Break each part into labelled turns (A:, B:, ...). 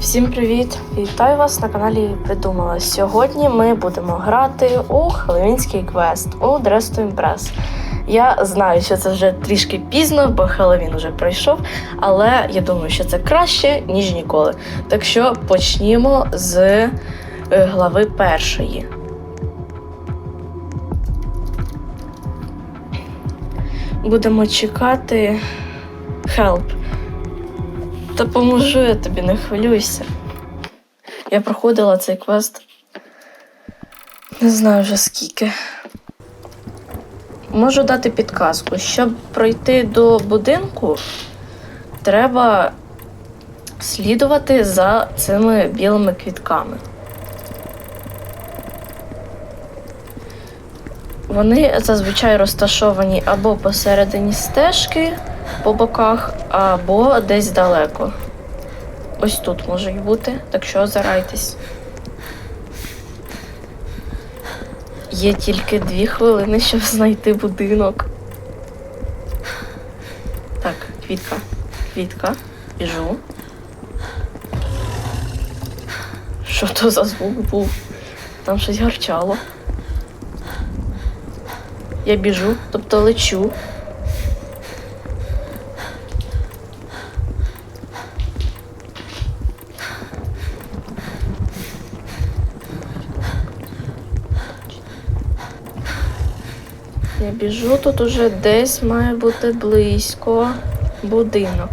A: Всім привіт! Вітаю вас на каналі Придумала. Сьогодні ми будемо грати у Хеллоуінський квест у to Impress. Я знаю, що це вже трішки пізно, бо Хеллоуін вже пройшов, але я думаю, що це краще, ніж ніколи. Так що почнімо з е, глави першої. Будемо чекати Help. Допоможу я тобі, не хвилюйся. Я проходила цей квест. Не знаю вже скільки. Можу дати підказку. Щоб пройти до будинку, треба слідувати за цими білими квітками. Вони зазвичай розташовані або посередині стежки, по боках, або десь далеко. Ось тут можуть бути, так що озирайтесь. Є тільки дві хвилини, щоб знайти будинок. Так, квітка, квітка, біжу. Що то за звук був? Там щось гарчало. Я біжу, тобто лечу. Біжу, тут уже десь має бути близько будинок.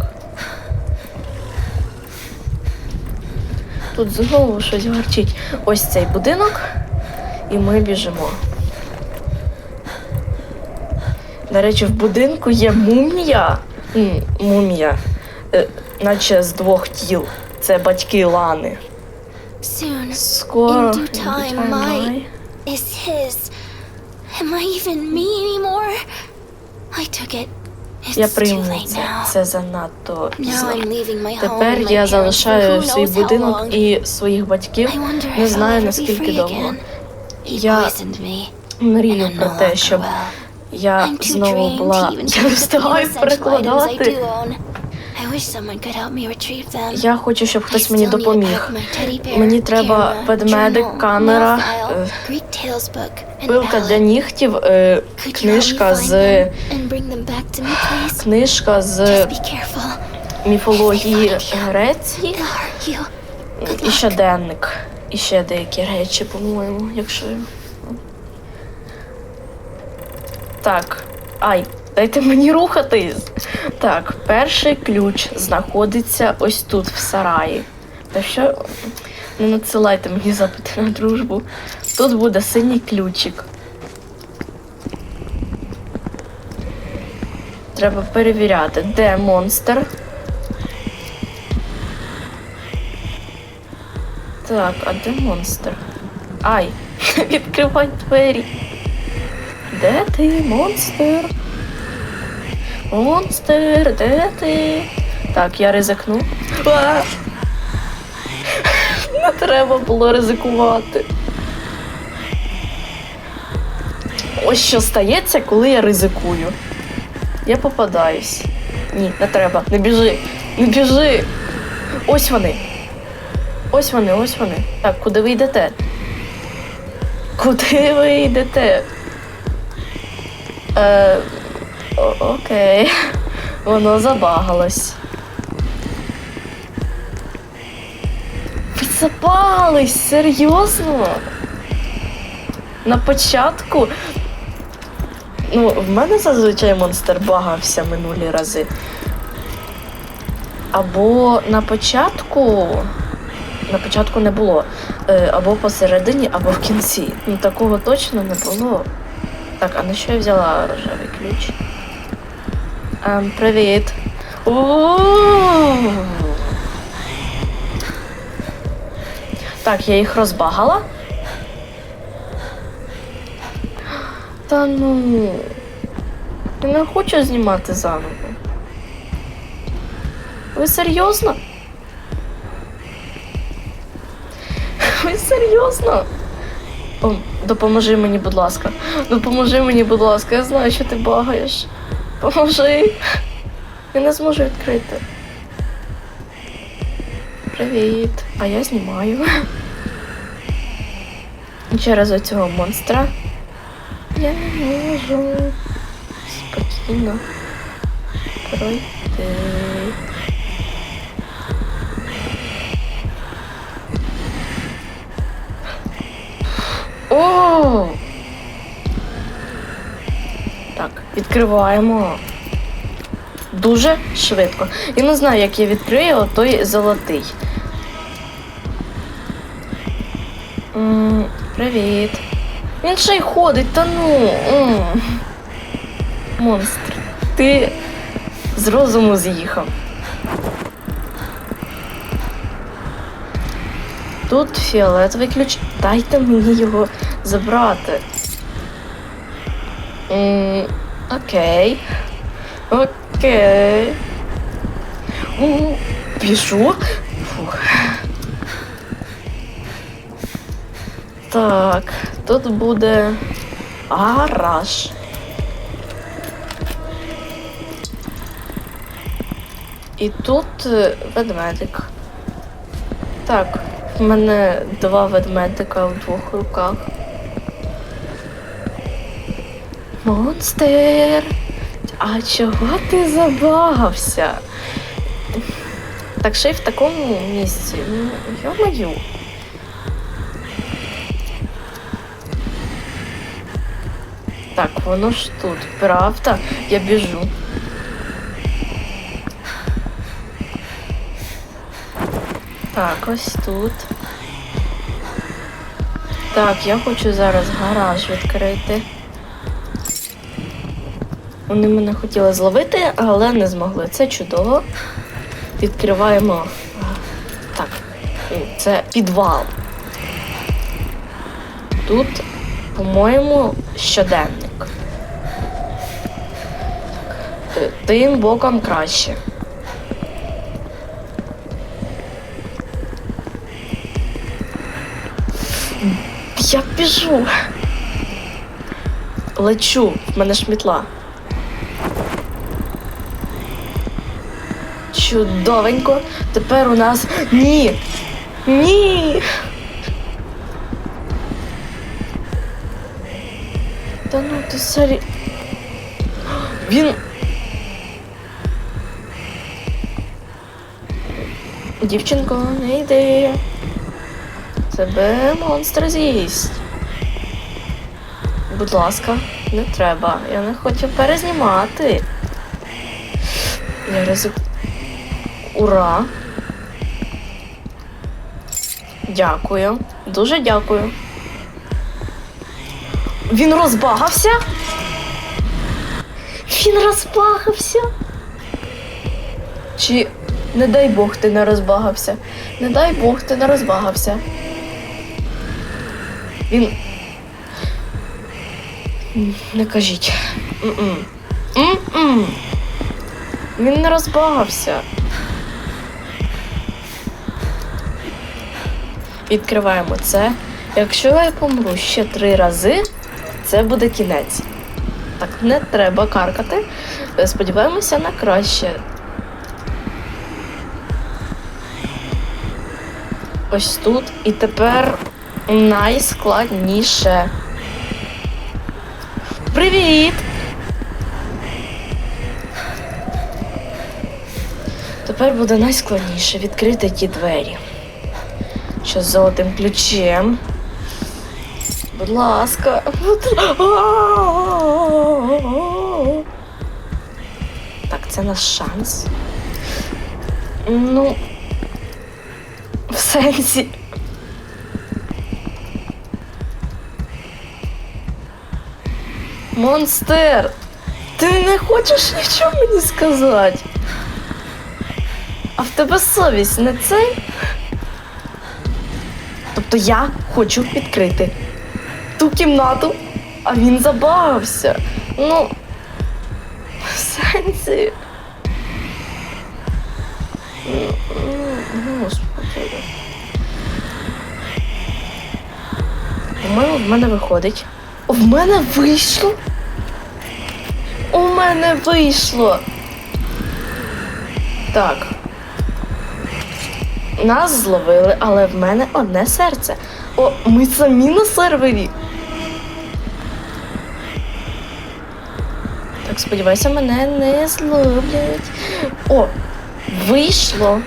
A: Тут знову щось гарчить. Ось цей будинок, і ми біжимо. До речі, в будинку є мумія. М, Мумія, е, наче з двох тіл. Це батьки Лани. Скоро.
B: Time, my- is his. Am I even me anymore? I took it. It's
A: Я прийму це. Це занадто пізно. Тепер я залишаю свій будинок і своїх батьків. Не знаю наскільки довго. Я мрію про те, щоб я знову була. Я встигаю перекладати. Я хочу, щоб хтось мені допоміг. Мені треба ведмедик, камера, е, пилка для нігтів, е, книжка з книжка з міфології Греції і щоденник. І ще деякі речі, по-моєму, якщо. Так. Ай, дайте мені рухатись. Так, перший ключ знаходиться ось тут, в сараї. Та що не надсилайте мені запити на дружбу. Тут буде синій ключик. Треба перевіряти, де монстр. Так, а де монстр? Ай, відкривай двері. Де ти, монстр? Монстр, де ти? Так, я ризикну. Не треба було ризикувати. Ось що стається, коли я ризикую. Я попадаюсь. Ні, не треба. Не біжи. Не біжи. Ось вони. Ось вони, ось вони. Так, куди ви йдете? Куди ви йдете? Е, окей. Воно забагалось. Ви серйозно? На початку. Ну, в мене зазвичай монстр багався минулі рази. Або на початку. На початку не було. Е, або посередині, або в кінці. Ну такого точно не було. Так, а на що я взяла рожевий ключ? Ем, привіт. Так, я їх розбагала. Та ну. Я не хочу знімати заново. Ви серйозно? Ви серйозно? Пом- Допоможи мені, будь ласка. Допоможи мені, будь ласка. Я знаю, що ти багаєш. Поможи. Я не зможу відкрити. Привіт. А я знімаю. Через оцього монстра я можу спокійно пройти. О! Відкриваємо. Дуже швидко. Я не знаю, як я відкрию той золотий. Привіт. Він ще й ходить, та ну. Монстр. Ти з розуму з'їхав. Тут фіолетовий ключ. Дайте мені його забрати. Окей. Окей. У, Пішу. Фух. Так, тут буде гараж. І тут ведмедик. Так, в мене два ведмедика в двох руках. Монстер! А чого ти забагався? Так ще й в такому місці. Ну, йо-маю. Так, воно ж тут, правда? Я біжу. Так, ось тут. Так, я хочу зараз гараж відкрити. Вони мене хотіли зловити, але не змогли. Це чудово. Відкриваємо. Так, це підвал. Тут, по-моєму, щоденник. Тим боком краще. Я біжу. Лечу, в мене ж мітла. Чудовенько. Тепер у нас. Ні! Ні! Та ну ти сері. Він. Дівчинко, не йди. Тебе монстр з'їсть. Будь ласка, не треба. Я не хочу перезнімати. Я ризик. Ура! Дякую. Дуже дякую. Він розбагався? Він розбагався. Чи не дай Бог ти не розбагався? Не дай Бог ти не розбагався. Він. Не кажіть. М-м. М-м. Він не розбагався. Відкриваємо це. Якщо я помру ще три рази, це буде кінець. Так, не треба каркати. Сподіваємося на краще. Ось тут. І тепер найскладніше. Привіт! Тепер буде найскладніше відкрити ті двері. Що з золотим ключем. Будь ласка. Так, це наш шанс. Ну. В сенсі. Монстер! Ти не хочеш нічого мені сказати? А в тебе совість не цей? Тобто я хочу відкрити ту кімнату, а він забавився. Ну, в сенсі. Ну, ну, Господи. По-моєму, в мене виходить. В мене вийшло. У мене вийшло. Так. Нас зловили, але в мене одне серце. О, ми самі на сервері. Так, сподіваюся, мене не зловлять. О, вийшло.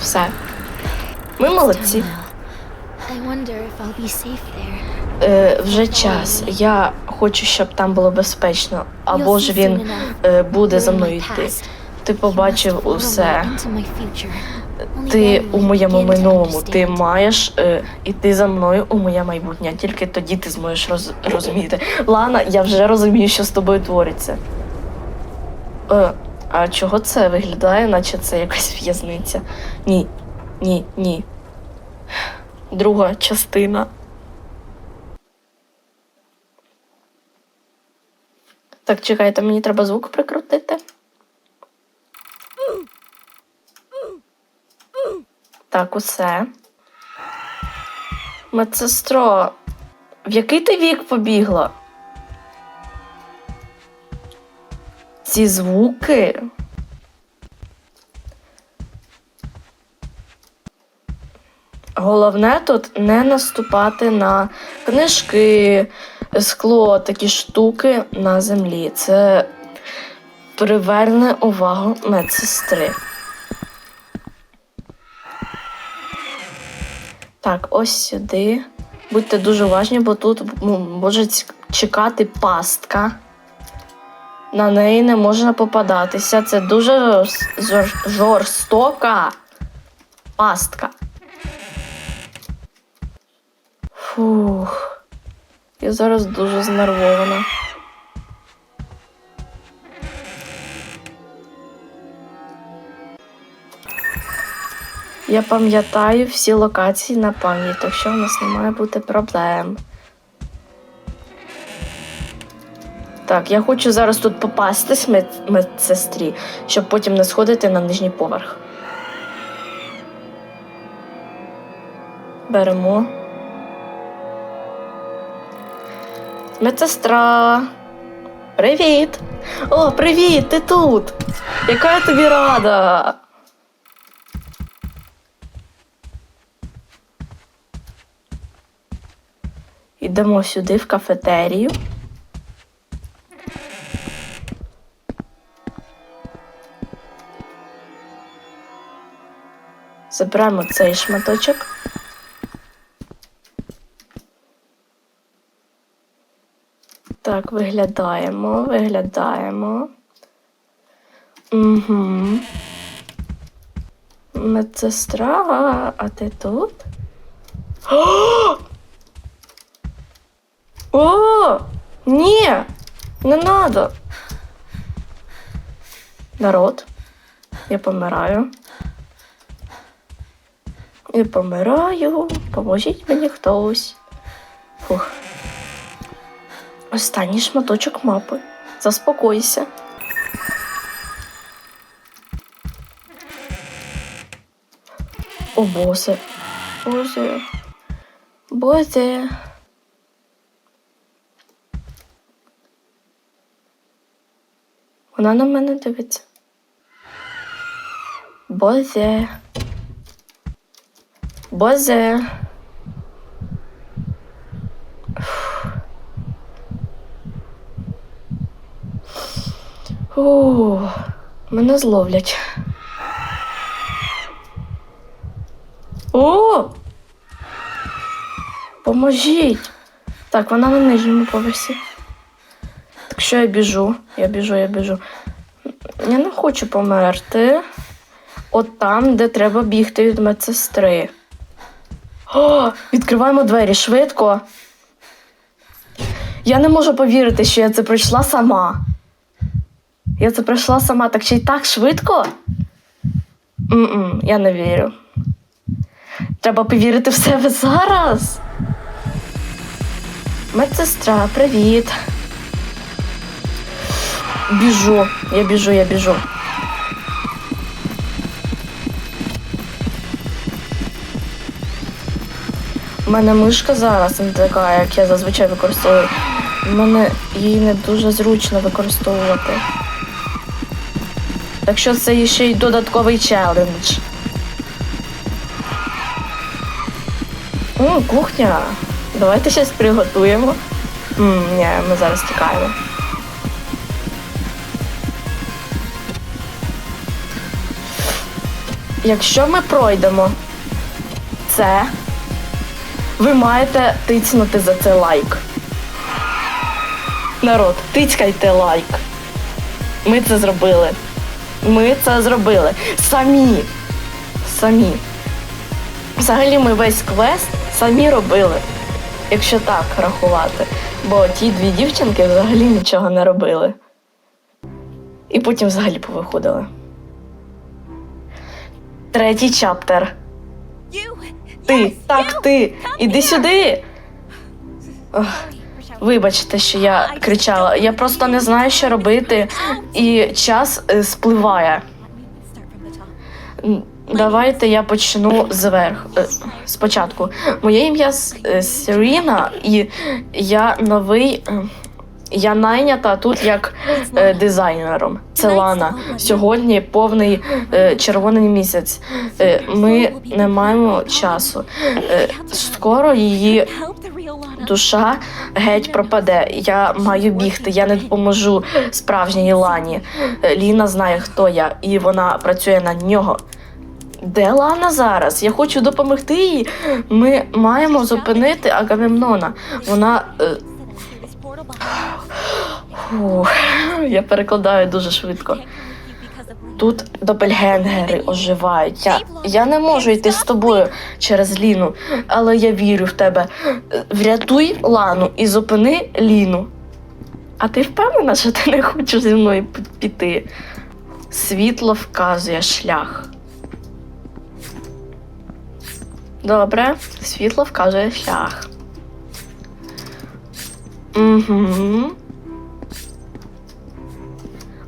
A: Все. Ми молодці. Е, вже час. Я хочу, щоб там було безпечно. Або ж він е, буде за мною йти. Ти побачив усе. Ти у моєму минулому. Ти маєш е, іти за мною у моє майбутнє. Тільки тоді ти зможеш роз, розуміти. Лана, я вже розумію, що з тобою твориться. Е, а чого це виглядає, наче це якась в'язниця? Ні, ні, ні. Друга частина. Так, чекайте, мені треба звук прикрутити. Так, усе. Медсестро, в який ти вік побігла? Ці звуки. Головне тут не наступати на книжки, скло, такі штуки на землі. Це приверне увагу медсестри. Так, ось сюди. Будьте дуже уважні, бо тут ну, може чекати пастка. На неї не можна попадатися. Це дуже жорстока пастка. Фух. Я зараз дуже знервована. Я пам'ятаю всі локації на пам'ять, так що в нас не має бути проблем. Так, я хочу зараз тут попастись мед- медсестрі, щоб потім не сходити на нижній поверх. Беремо. Медсестра. Привіт! О, привіт! Ти тут! Яка я тобі рада! Йдемо сюди в кафетерію. Заберемо цей шматочок. Так, виглядаємо, виглядаємо. Угу. Медсестра, а ти тут? О! Ні! Не надо. Народ. Я помираю. Я помираю. Поможіть мені хтось. Фух. Останній шматочок мапи. Заспокойся. О, Боже. Боже. Боже. Вона на мене дивиться. Боже. Боже. Фу. Мене зловлять. О! Поможіть! Так, вона на нижньому поверсі. Так що я біжу, я біжу, я біжу. Я не хочу померти. От там, де треба бігти від медсестри. О, відкриваємо двері швидко. Я не можу повірити, що я це пройшла сама. Я це пройшла сама, так ще й так швидко. М-м, я не вірю. Треба повірити в себе зараз. Медсестра, привіт. Біжу, я біжу, я біжу. У мене мишка зараз не така, як я зазвичай використовую. У мене її не дуже зручно використовувати. Так що це ще й додатковий челендж. О, кухня. Давайте щось приготуємо. М, ні, ми зараз тікаємо. Якщо ми пройдемо це, ви маєте тицнути за це лайк. Народ, тицькайте лайк. Ми це зробили. Ми це зробили. Самі. Самі. Взагалі ми весь квест самі робили. Якщо так рахувати. Бо ті дві дівчинки взагалі нічого не робили. І потім взагалі повиходили. Третій чаптер. Ти, так, ти. Іди сюди. Ох, вибачте, що я кричала. Я просто не знаю, що робити, і час е, спливає. Давайте я почну зверху. е, Спочатку. Моє ім'я С- е, Сіріна, і я новий. Я найнята тут як е, дизайнером. Це Лана. Сьогодні повний е, червоний місяць. Е, ми не маємо часу. Е, скоро її душа геть пропаде. Я маю бігти. Я не допоможу справжній Лані. Е, Ліна знає, хто я, і вона працює на нього. Де Лана зараз? Я хочу допомогти їй. Ми маємо зупинити Агамемнона. Вона. Е, фух, я перекладаю дуже швидко. Тут допельгенгери оживають. Я, я не можу йти з тобою через Ліну, але я вірю в тебе. Врятуй Лану і зупини Ліну. А ти впевнена, що ти не хочеш зі мною піти? Світло вказує шлях. Добре, світло вказує шлях. Угу.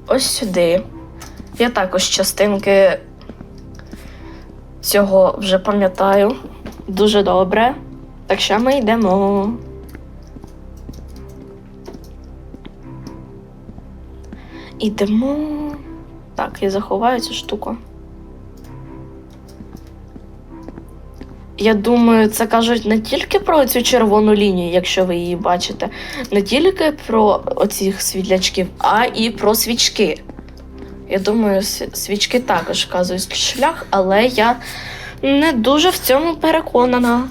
A: Ось сюди. Я також частинки цього вже пам'ятаю дуже добре. Так що ми йдемо. Ідемо. Так, я заховаю цю штуку. Я думаю, це кажуть не тільки про цю червону лінію, якщо ви її бачите, не тільки про оцих світлячків, а і про свічки. Я думаю, свічки також вказують шлях, але я не дуже в цьому переконана.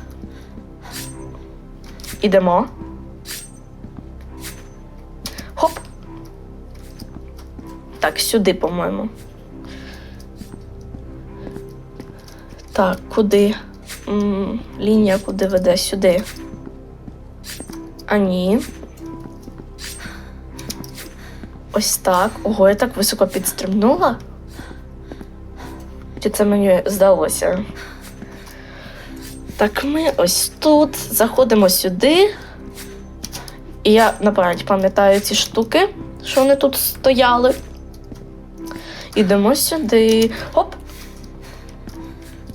A: Ідемо. Хоп. Так, сюди, по-моєму. Так, куди? Лінія куди веде? Сюди. А ні. Ось так. Ого, я так високо підстрибнула. Чи це мені здалося? Так, ми ось тут заходимо сюди. І я на пам'ять пам'ятаю ці штуки, що вони тут стояли. Ідемо сюди. Хоп.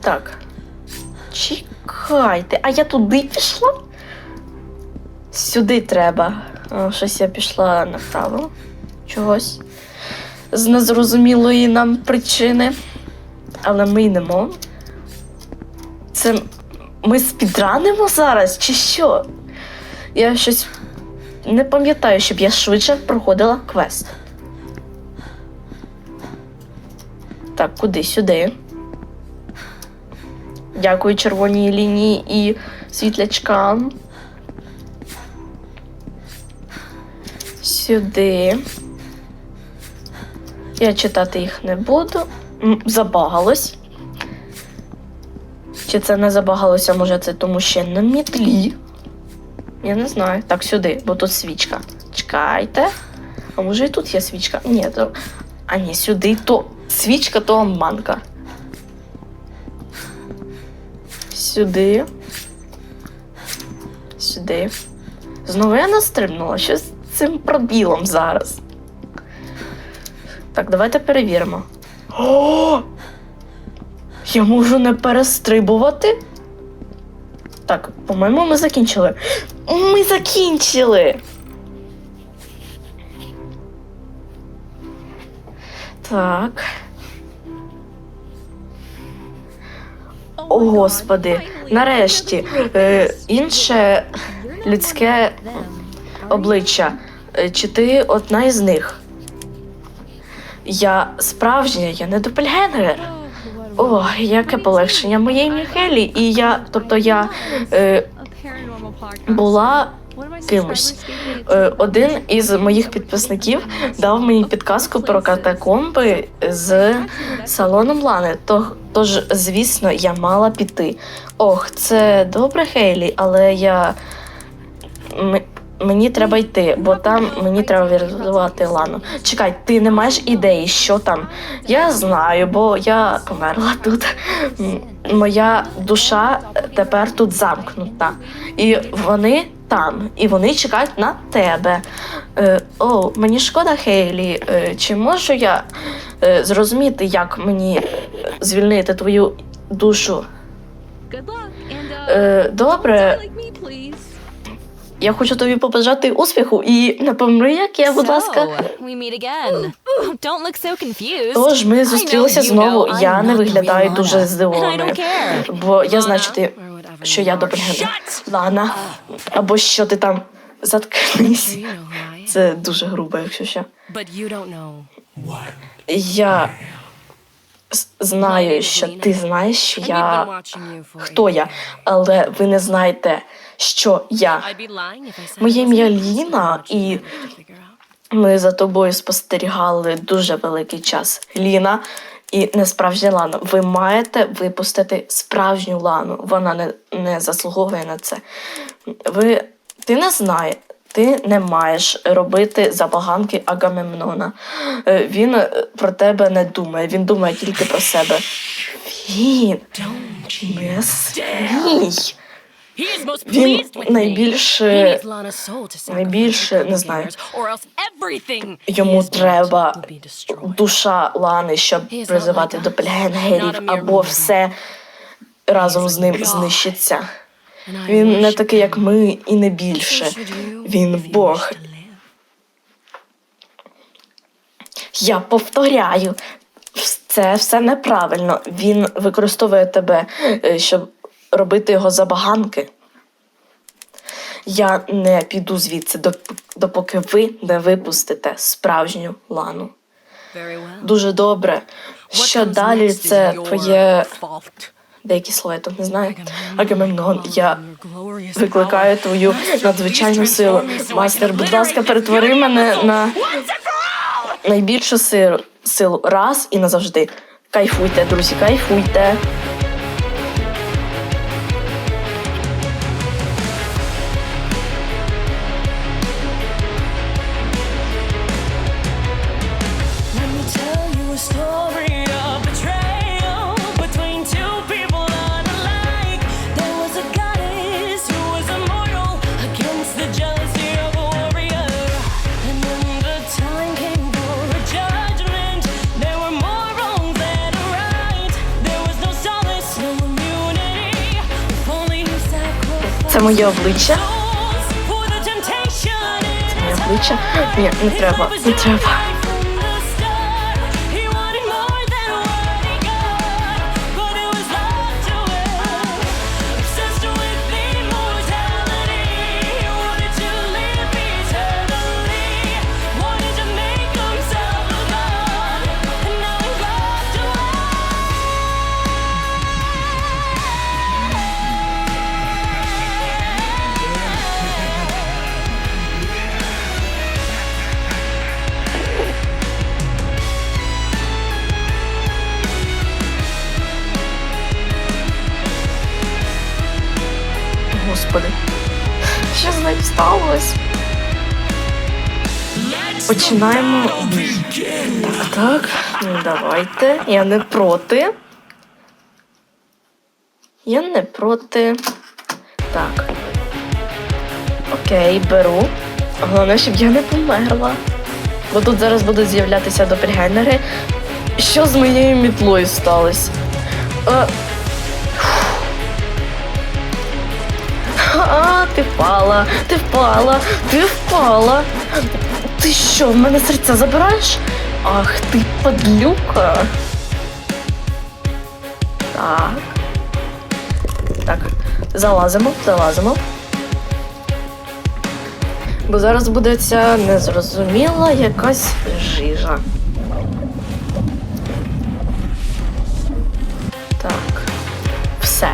A: Так. Чекайте, а я туди пішла? Сюди треба. О, щось я пішла направо. Чогось. З незрозумілої нам причини. Але ми йдемо. Це ми спідранимо зараз, чи що? Я щось не пам'ятаю, щоб я швидше проходила квест. Так, куди сюди? Дякую червоній лінії і світлячкам. Сюди. Я читати їх не буду. Забагалось. Чи це не забагалося, може це тому що на мітлі? Я не знаю. Так, сюди, бо тут свічка. Чекайте. А може і тут є свічка? Ні, то. А ні, сюди то свічка, то обманка. Сюди. Сюди. Знову я настрибнула. Що з цим пробілом зараз? Так, давайте перевіримо. О! Я можу не перестрибувати? Так, по-моєму, ми закінчили. Ми закінчили. Так. О, господи, нарешті, е, інше людське обличчя. Е, Чи ти одна із них? Я справжня, я не допельгенгер. О, яке полегшення. моєї Міхелі, і я, тобто я е, була кимось. Е, один із моїх підписників дав мені підказку про катакомби з салоном Лани. Тож, звісно, я мала піти. Ох, це добре, Хейлі, але я. Мені треба йти, бо там мені треба врятувати Лану. Чекай, ти не маєш ідеї, що там? Я знаю, бо я померла тут. Моя душа тепер тут замкнута. І вони там, і вони чекають на тебе. Е, о, мені шкода, Хейлі. Е, чи можу я е, зрозуміти, як мені звільнити твою душу? Е, добре, я хочу тобі побажати успіху і не помри, як я, будь ласка. Тож ми зустрілися
B: I know you
A: знову. Я не виглядаю дуже. Здивованою. Бо я знаю, що ти що я.
C: Shut!
A: Лана. Або що ти там заткнись. Це дуже грубо, якщо
C: know.
A: Я знаю, що ти знаєш, що я хто я, але ви не знаєте, що я. Моє ім'я Ліна, і. Ми за тобою спостерігали дуже великий час. Ліна і не справжня Лана. Ви маєте випустити справжню Лану. Вона не, не заслуговує на це. Ви ти не знаєш. Ти не маєш робити забаганки Агамемнона. Е, Він е, про тебе не думає, він думає тільки про себе. Він не
C: most
A: Він найбільше- найбільше, не знаю. Йому треба душа Лани, щоб призивати
C: a mere
A: або все разом з ним знищиться. Він не такий, як ми, і не більше. Він Бог. Я повторяю, це все неправильно. Він використовує тебе, е, щоб робити його забаганки. Я не піду звідси, доп- допоки ви не випустите справжню лану. Дуже добре. Що далі це твоє. Деякі слова я тут не знаю. Агамемнон, я викликаю твою надзвичайну силу. Мастер, будь ласка, перетвори мене на найбільшу силу раз і назавжди. Кайфуйте, друзі, кайфуйте. Моє обличчя. Моє обличчя. Ні, не треба, не треба. Господи, що з нею сталося? Починаємо. Так, так. Ну, давайте. Я не проти. Я не проти. Так. Окей, беру. Головне, щоб я не померла. Бо тут зараз будуть з'являтися допельгенери. Що з моєю мітлою сталося? Е, Ти впала, ти впала, ти впала. Ти що, в мене серця забираєш? Ах ти падлюка. Так. Так, залазимо, залазимо. Бо зараз буде ця незрозуміла якась жижа. Так. Все.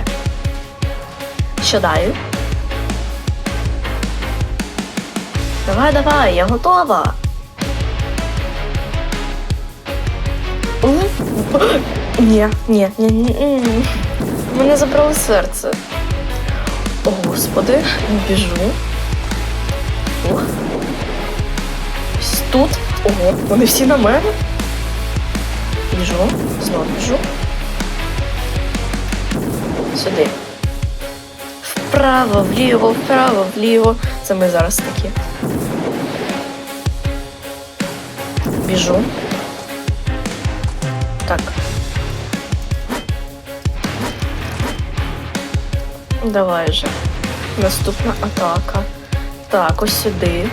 A: Що далі? Давай, давай, я готова. Ні, ні, ні, ні. Мене забрало серце. О, господи, біжу. Ось Тут. Ого, вони всі на мене. Біжу, знову біжу. Сюди. Вправо, вліво, вправо, вліво. Це ми зараз такі. Біжу. Так. Давай же. Наступна атака. Так, ось сюди.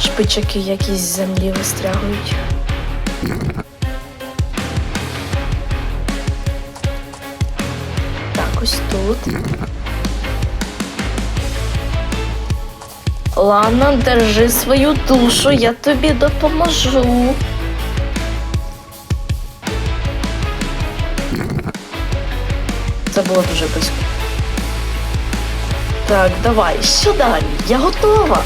A: Шпичаки якісь з землі вистрягують. Так, ось тут. Лана, держи свою душу, я тобі допоможу. Це було дуже близько. Так, давай, що далі? Я готова.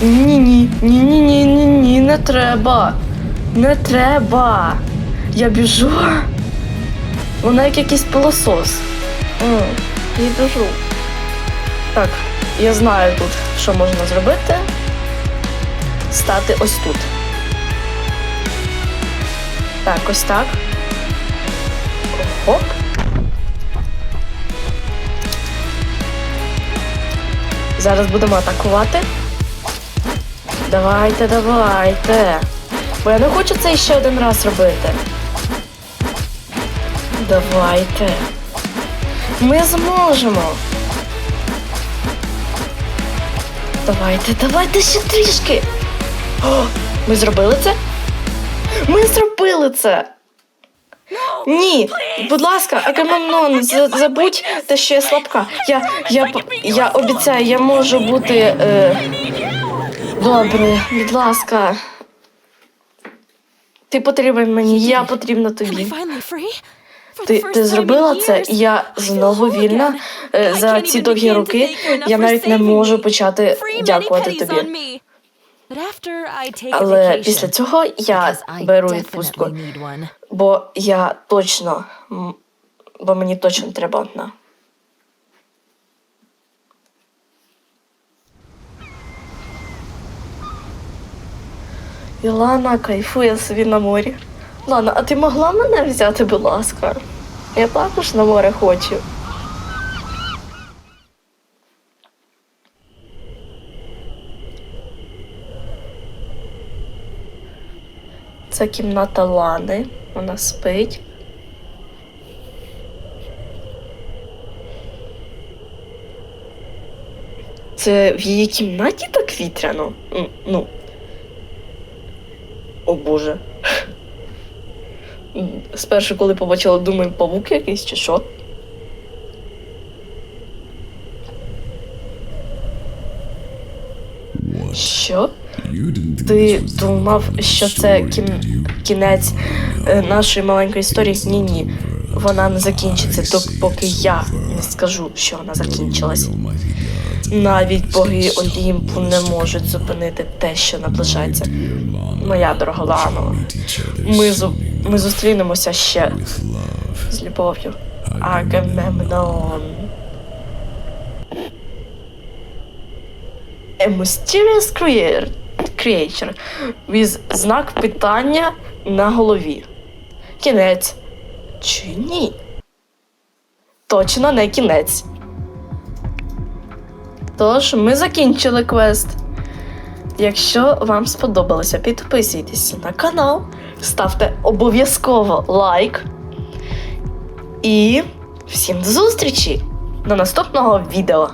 A: Ні, ні, ні, ні, не треба. Не треба. Я біжу. Вона як якийсь пилосос. Я біжу. Так, я знаю тут, що можна зробити. Стати ось тут. Так, ось так. Оп. Зараз будемо атакувати. Давайте, давайте. Бо я не хочу це ще один раз робити. Давайте. Ми зможемо. Давайте, давайте ще трішки. О, ми зробили це? Ми зробили це. Ні, будь ласка, Агамемнон, забудь те, що я слабка. Я, я, я обіцяю, я можу бути. Е... Добре, будь ласка. Ти потрібен мені, я потрібна тобі. Ти, ти зробила це, і я знову вільна. Е, За ці довгі роки я навіть не можу почати дякувати тобі. Але після цього я беру відпустку, бо я точно, бо мені точно треба одна. І Лана кайфує собі на морі. Лана, а ти могла мене взяти, будь ласка? Я також на море хочу. Це кімната Лани. Вона спить. Це в її кімнаті так вітряно. Ну. О Боже. Спершу, коли побачила, думаю, павук якийсь чи що. Що? Ти думав, що це кін... кінець е, нашої маленької історії? Ні, ні. Вона не закінчиться, допоки я не скажу, що вона закінчилась. Навіть боги Олімпу не можуть зупинити те, що наближається. Моя дорога Лано, ми, зу... ми зустрінемося ще з любов'ю. Агамемнон. A mysterious creature with знак питання на голові. Кінець. Чи ні? Точно не кінець. Тож, ми закінчили квест. Якщо вам сподобалося, підписуйтесь на канал, ставте обов'язково лайк. І всім до зустрічі до наступного відео.